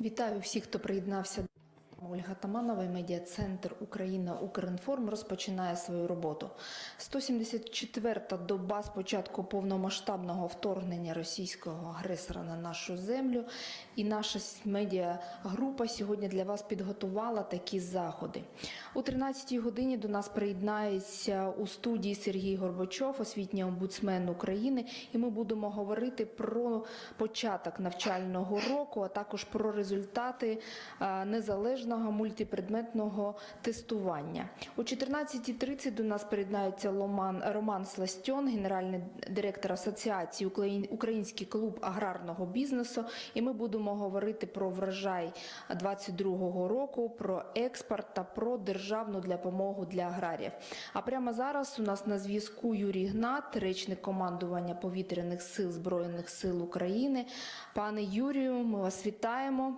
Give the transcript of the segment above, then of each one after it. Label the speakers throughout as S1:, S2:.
S1: Вітаю всіх, хто приєднався. Ольга Таманова, і медіа-центр Україна Укрінформ розпочинає свою роботу. 174-та доба з початку повномасштабного вторгнення російського агресора на нашу землю. І наша медіа-група сьогодні для вас підготувала такі заходи. У 13-й годині до нас приєднається у студії Сергій Горбачов, освітній омбудсмен України, і ми будемо говорити про початок навчального року, а також про результати е, незалежного мультипредметного тестування. О 14.30 до нас приєднається Ломан Роман Сластьон, генеральний директор Асоціації Український клуб аграрного бізнесу. І ми будемо говорити про врожай 22-го року, про експорт та про державну допомогу для аграріїв. А прямо зараз у нас на зв'язку Юрій Гнат, речник командування повітряних сил Збройних сил України. Пане Юрію, ми вас вітаємо.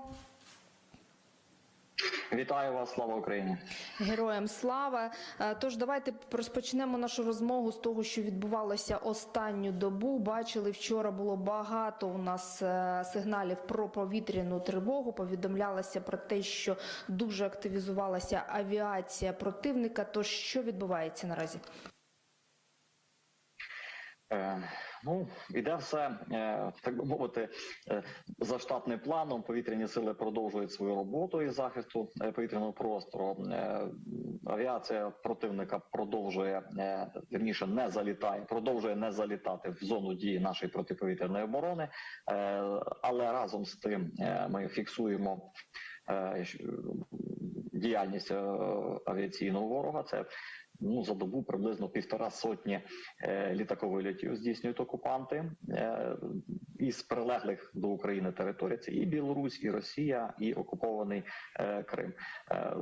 S2: Вітаю вас, слава Україні!
S1: Героям слава. Е, Тож давайте розпочнемо нашу розмову з того, що відбувалося останню добу. Бачили, вчора було багато у нас е, сигналів про повітряну тривогу. Повідомлялося про те, що дуже активізувалася авіація противника. Тож що відбувається наразі?
S2: Е, ну, іде все, е, так би мовити, е, за штатним планом. Повітряні сили продовжують свою роботу із захисту повітряного простору. Авіація противника продовжує вірніше не залітає, продовжує не залітати в зону дії нашої протиповітряної оборони. Але разом з тим ми фіксуємо. Діяльність авіаційного ворога це ну за добу приблизно півтора сотні е, літів здійснюють окупанти. Е, із прилеглих до України територій. Це і Білорусь, і Росія, і окупований е, Крим. Е,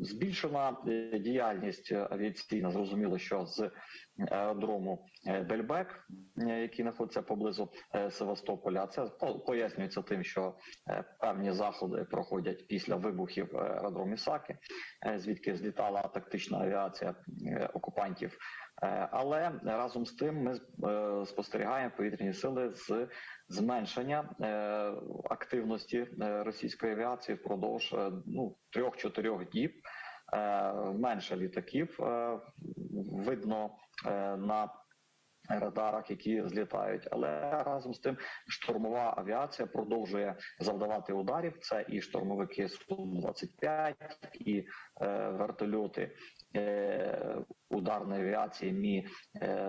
S2: збільшена е, діяльність авіаційна. Зрозуміло, що з аеродрому е, Дельбек, е, який знаходиться поблизу Севастополя, це пояснюється тим, що певні заходи проходять після вибухів в аеродромі Саки, звідки злітала тактична авіація окупантів. Е, Але разом з тим ми е, спостерігаємо повітряні сили з зменшення е, активності російської авіації впродовж ну трьох-чотирьох діб. Менше літаків видно на радарах, які злітають, але разом з тим штурмова авіація продовжує завдавати ударів. Це і штурмовики Су-25, і вертольоти ударної авіації Мі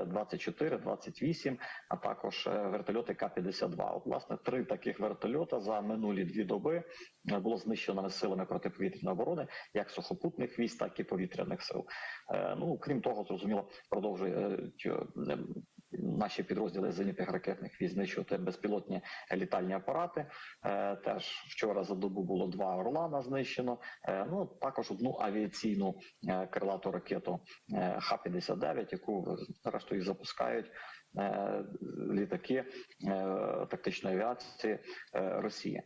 S2: 24 28 а також е, вертольоти К-52. От, власне, три таких вертольота за минулі дві доби е, було знищено силами протиповітряної оборони, як сухопутних військ, так і повітряних сил. Е, Ну крім того, зрозуміло, продовжують е, е, наші підрозділи зенітних ракетних військ знищувати безпілотні літальні апарати. Е, Теж вчора за добу було два орлана знищено. Е, Ну також одну авіаційну е, крилату ракету е, Х-59, яку зрештою запускають літаки е, тактичної авіації е, Росії.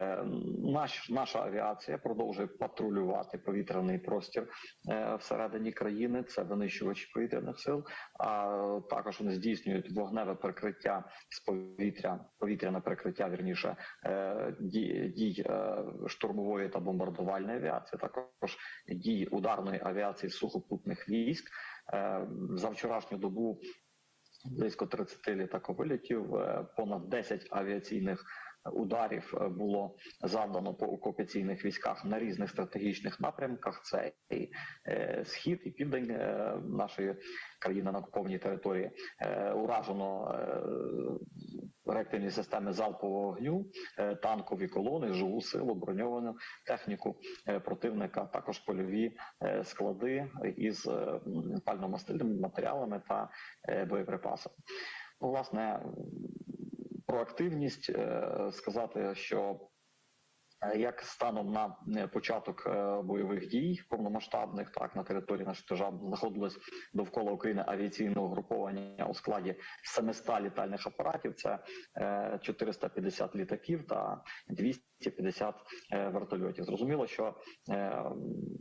S2: Е, Наш наша авіація продовжує патрулювати повітряний простір е, всередині країни. Це винищувачі повітряних сил. А також вони здійснюють вогневе прикриття з повітря, повітряне прикриття вірніше е, дій, е, штурмової та бомбардувальної авіації. Також дій ударної авіації сухопутних військ. Е, За вчорашню добу близько 30 літаковилітів, е, понад 10 авіаційних ударів е, було завдано по окупаційних військах на різних стратегічних напрямках. Це і е, схід і південь е, нашої країни на окупованій території. Уражено реактивні системи залпового вогню, танкові колони, живу силу, броньовану техніку противника, також польові склади із пально-мастильними матеріалами та боєприпасами. Ну, власне, про активність е, сказати, що як станом на е, початок е, бойових дій повномасштабних, так на території нашої держави знаходилось довкола України авіаційного угруповання у складі 700 літальних апаратів. Це е, 450 літаків та 250 е, вертольотів. Зрозуміло, що е,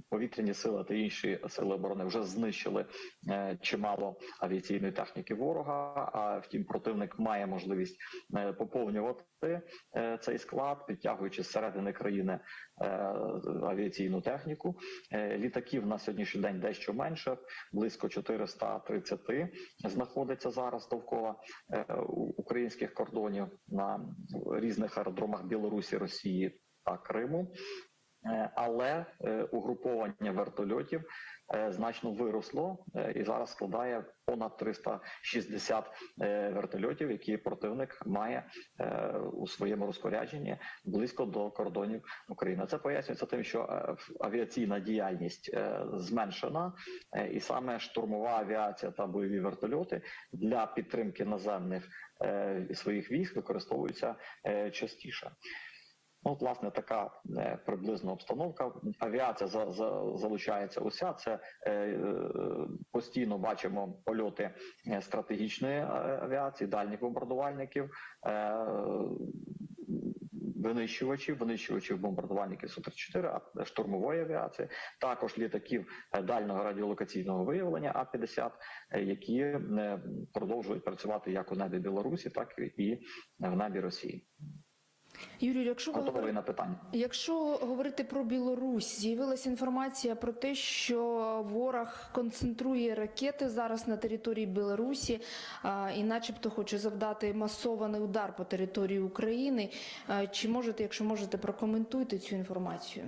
S2: повітряні сили та інші сили оборони вже знищили е, чимало авіаційної техніки ворога. А втім, противник має можливість е, поповнювати е, цей склад, підтягуючи зсередини країни е, авіаційну техніку. Е, Літаків на сьогоднішній день дещо менше, близько 430 знаходиться зараз довкола українських кордонів на різних аеродромах Білорусі, Росії та Криму. Е, Але е, угруповання вертольотів е, значно виросло і зараз складає понад 360 е, вертольотів, які противник має у своєму розпорядженні близько до кордонів України. Це пояснюється тим, що авіаційна діяльність зменшена, і саме штурмова авіація та бойові вертольоти для підтримки наземних своїх військ використовуються частіше. Ну, от, власне, така е, приблизна обстановка. Авіація за, за, залучається уся. Це е, е, постійно бачимо польоти е, стратегічної авіації, дальніх бомбардувальників, е, винищувачів, винищувачів бомбардувальників Су-34, а штурмової авіації, також літаків дальнього радіолокаційного виявлення А-50, е, які продовжують працювати як у небі Білорусі, так і в небі Росії.
S1: Юрію, якщо говорити,
S2: на питання.
S1: Якщо говорити про Білорусь, з'явилася інформація про те, що ворог концентрує ракети зараз на території Білорусі а, і, начебто, хоче завдати масований удар по території України. А, Чи можете, якщо можете, прокоментуйте цю інформацію?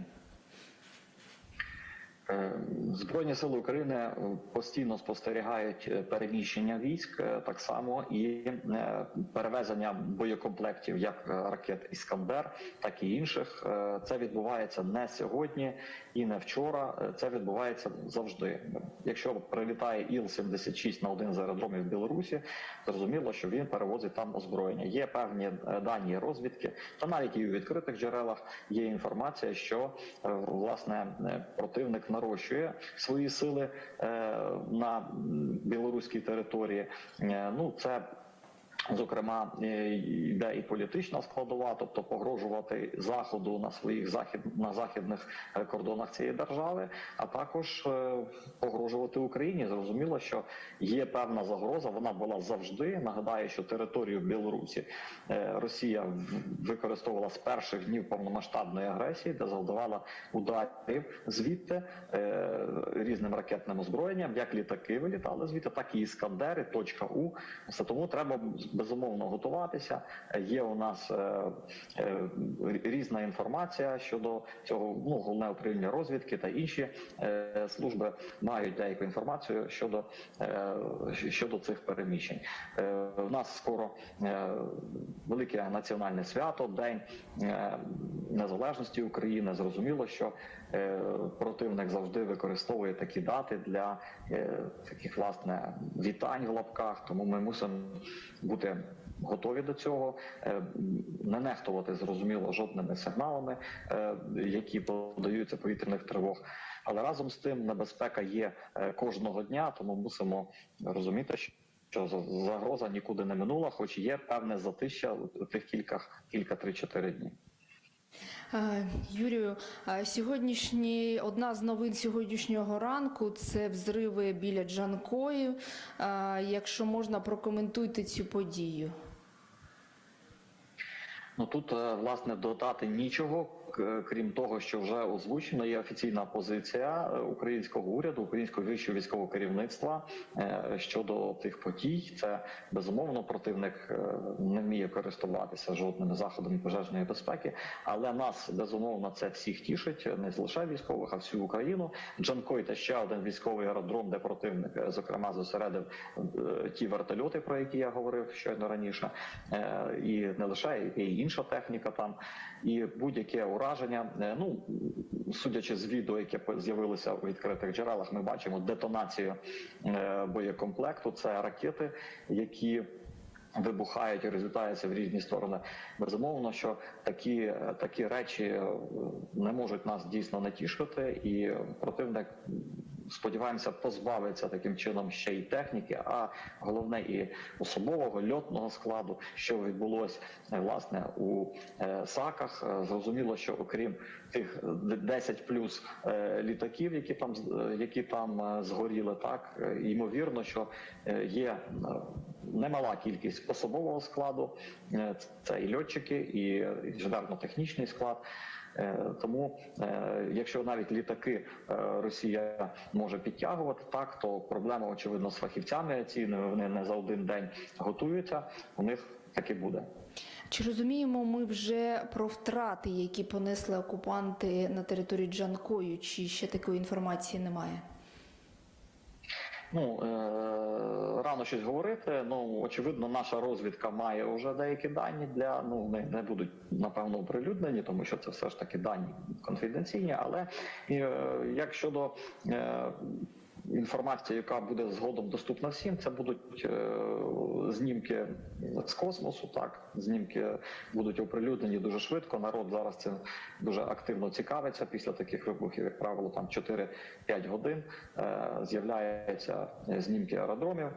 S2: Е, Збройні сили України е, постійно спостерігають е, переміщення військ, так само і перевезення боєкомплектів як ракет Іскандер, так і інших. Це відбувається не сьогодні і не вчора. Це відбувається завжди. Якщо прилітає Іл-76 на один з аеродромів Білорусі, зрозуміло, що він перевозить там озброєння. Є певні дані розвідки, та навіть і у відкритих джерелах є інформація, що власне противник нарощує свої сили е, на білоруській території. Е, Ну це Зокрема, е, йде і політична складова, тобто погрожувати заходу на своїх захід на західних е, кордонах цієї держави, а також е, погрожувати Україні. Зрозуміло, що є певна загроза. Вона була завжди. Нагадаю, що територію Білорусі Росія використовувала з перших днів повномасштабної агресії, де завдавала ударів звідти різним ракетним озброєнням, як літаки вилітали звідти, так і іскандери. Точка У все тому треба безумовно готуватися. Є у нас е, е, різна інформація щодо цього. Ну головне управління розвідки та інші е, служби мають деяку інформацію щодо, щодо цих переміщень. У нас скоро велике національне свято, день незалежності України. Зрозуміло, що противник завжди використовує такі дати для е, таких власне вітань в лапках. Тому ми мусимо бути готові до цього, е, не нехтувати зрозуміло жодними сигналами, е, які подаються повітряних тривог. Але разом з тим небезпека є е, кожного дня, тому мусимо розуміти, що що за- загроза нікуди не минула, хоч є певне затища тих кілька кілька три-чотири дні.
S1: Е, Юрію, сьогоднішні одна з новин сьогоднішнього ранку це взриви біля Джанкою. Е, Якщо можна, прокоментуйте цю подію.
S2: Ну тут е, власне додати нічого, крім того, що вже озвучено, є офіційна позиція е, українського уряду, українського вищого військового керівництва е, щодо тих подій. Це безумовно противник е, не вміє користуватися жодними заходами пожежної безпеки, але нас безумовно це всіх тішить, не лише військових, а всю Україну. Джанкой та ще один військовий аеродром, де противник е, зокрема зосередив е, ті вертольоти, про які я говорив щойно раніше, Е, і не лише і інша техніка там, і будь-яке ураження. Е, Ну судячи з відео, яке з'явилося у відкритих джерелах, ми бачимо детонацію е, боєкомплекту. Це ракети, які Вибухають і розлітаються в різні сторони. Безумовно, що такі, е, такі речі не можуть нас дійсно натішити, і противник сподіваємося, позбавиться таким чином ще й техніки, а головне і особового льотного складу, що відбулось е, власне у е, САКах. Е, Зрозуміло, що окрім тих 10 плюс літаків, які там які там згоріли, так ймовірно, що є немала кількість особового складу. Це і льотчики, і інженерно-технічний склад. Е, Тому, е, якщо навіть літаки е, Росія може підтягувати, так то проблема очевидно з фахівцями ціною. Вони не за один день готуються. У них таки буде.
S1: Чи розуміємо ми вже про втрати, які понесли окупанти на території Джанкою, чи ще такої інформації немає?
S2: Ну е- рано щось говорити. Ну очевидно, наша розвідка має вже деякі дані для ну не, не будуть напевно оприлюднені, тому що це все ж таки дані конфіденційні. Але е, як щодо е- інформації, яка буде згодом доступна всім, це будуть е- знімки з космосу. Так, знімки будуть оприлюднені дуже швидко. Народ зараз цим дуже активно цікавиться після таких вибухів, як правило, там 4-5 годин е, з'являються знімки аеродромів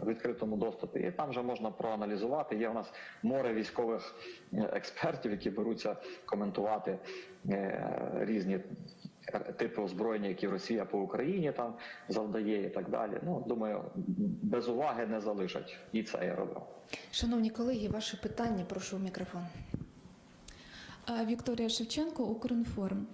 S2: в відкритому доступі, і там вже можна проаналізувати. Є в нас море військових е, експертів, які беруться коментувати різні. Типи озброєння, які Росія по Україні там завдає, і так далі. Ну думаю, без уваги не залишать і цей аеродром.
S1: Шановні колеги, ваше питання, прошу в мікрофон.
S3: Е, Вікторія Шевченко, Укрінформ.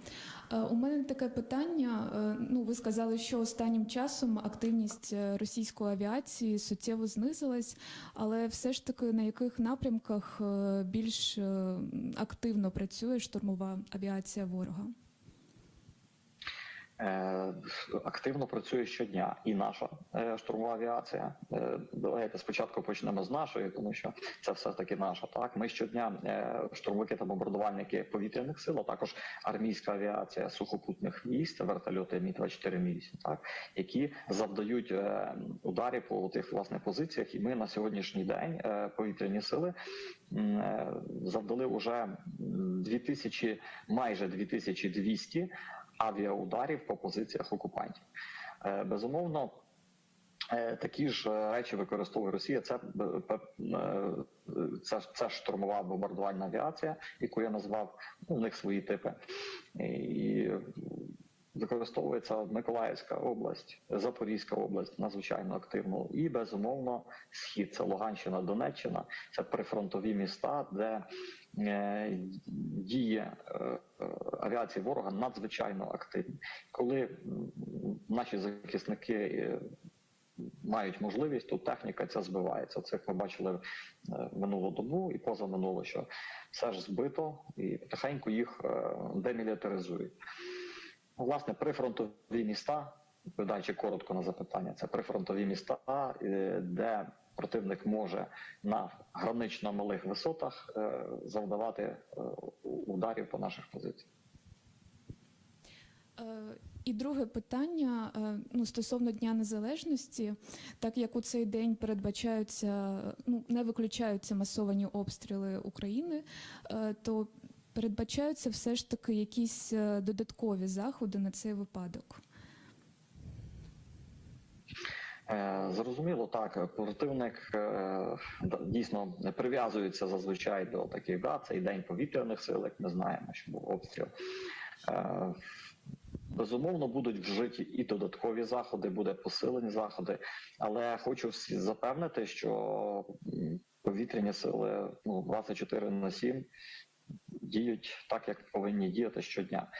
S3: Е, У мене таке питання. Е, Ну, ви сказали, що останнім часом активність російської авіації суттєво знизилась, але все ж таки на яких напрямках більш активно працює штурмова авіація ворога?
S2: Е, активно працює щодня і наша е, штурмова авіація. Е, Давайте спочатку почнемо з нашої, тому що це все таки наша. Так, ми щодня штурмовики та бомбардувальники повітряних сил, а також армійська авіація сухопутних військ, вертольоти Мі 24 Мі 8 так які завдають ударів по тих власне позиціях. І ми на сьогоднішній день повітряні сили завдали уже 2000, майже 2200 авіаударів по позиціях окупантів. Е, Безумовно, е, такі ж е, речі використовує Росія. Це це, це штурмова бомбардувальна авіація, яку я назвав. Ну, у них свої типи. І використовується Миколаївська область, Запорізька область надзвичайно активно. І безумовно, схід це Луганщина, Донеччина, це прифронтові міста, де е, діє е, авіації ворога надзвичайно активні. Коли наші захисники е, мають можливість, то техніка ця збивається. Це ми бачили е, минулу добу і позаминулу, що все ж збито і потихеньку їх е, демілітаризують. Власне, прифронтові міста, відповідаючи коротко на запитання, це прифронтові міста, е, де противник може на гранично малих висотах е, завдавати е, ударів по наших позиціях.
S3: Е, І друге питання ну, стосовно Дня Незалежності, так як у цей день передбачаються, ну не виключаються масовані обстріли України, то передбачаються все ж таки якісь додаткові заходи на цей випадок.
S2: Е, Зрозуміло, так противник е, дійсно прив'язується зазвичай до таких дат. Цей день повітряних сил, як ми знаємо, що був обстріл. Е, Безумовно, будуть вжиті і додаткові заходи, буде посилені заходи, але хочу запевнити, що повітряні сили ну 24 на 7 діють так, як повинні діяти щодня.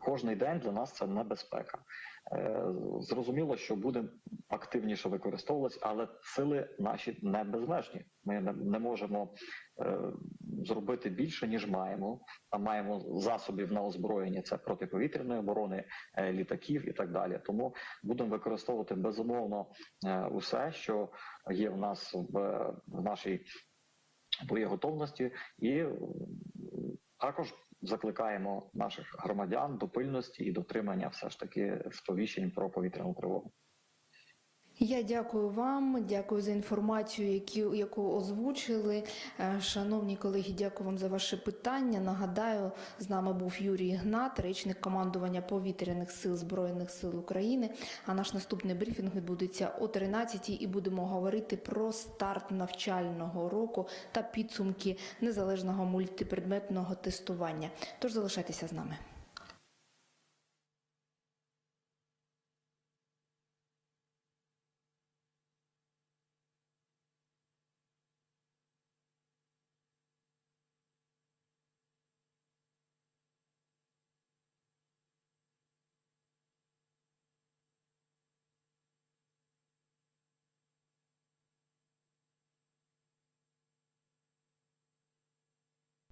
S2: Кожний день для нас це небезпека. Е, Зрозуміло, що буде активніше використовуватись, але сили наші не безмежні. Ми не, можемо е, зробити більше ніж маємо. А маємо засобів на озброєння це протиповітряної оборони, е, літаків і так далі. Тому будемо використовувати безумовно усе, що є в нас в нашій боєготовності, і також закликаємо наших громадян до пильності і дотримання все ж таки сповіщень про повітряну тривогу.
S1: Я дякую вам, дякую за інформацію, які, яку озвучили. Е, Шановні колеги, дякую вам за ваші питання. Нагадаю, з нами був Юрій Ігнат, речник командування повітряних сил Збройних сил України. А наш наступний брифінг відбудеться о 13 і будемо говорити про старт навчального року та підсумки незалежного мультипредметного тестування. Тож залишайтеся з нами.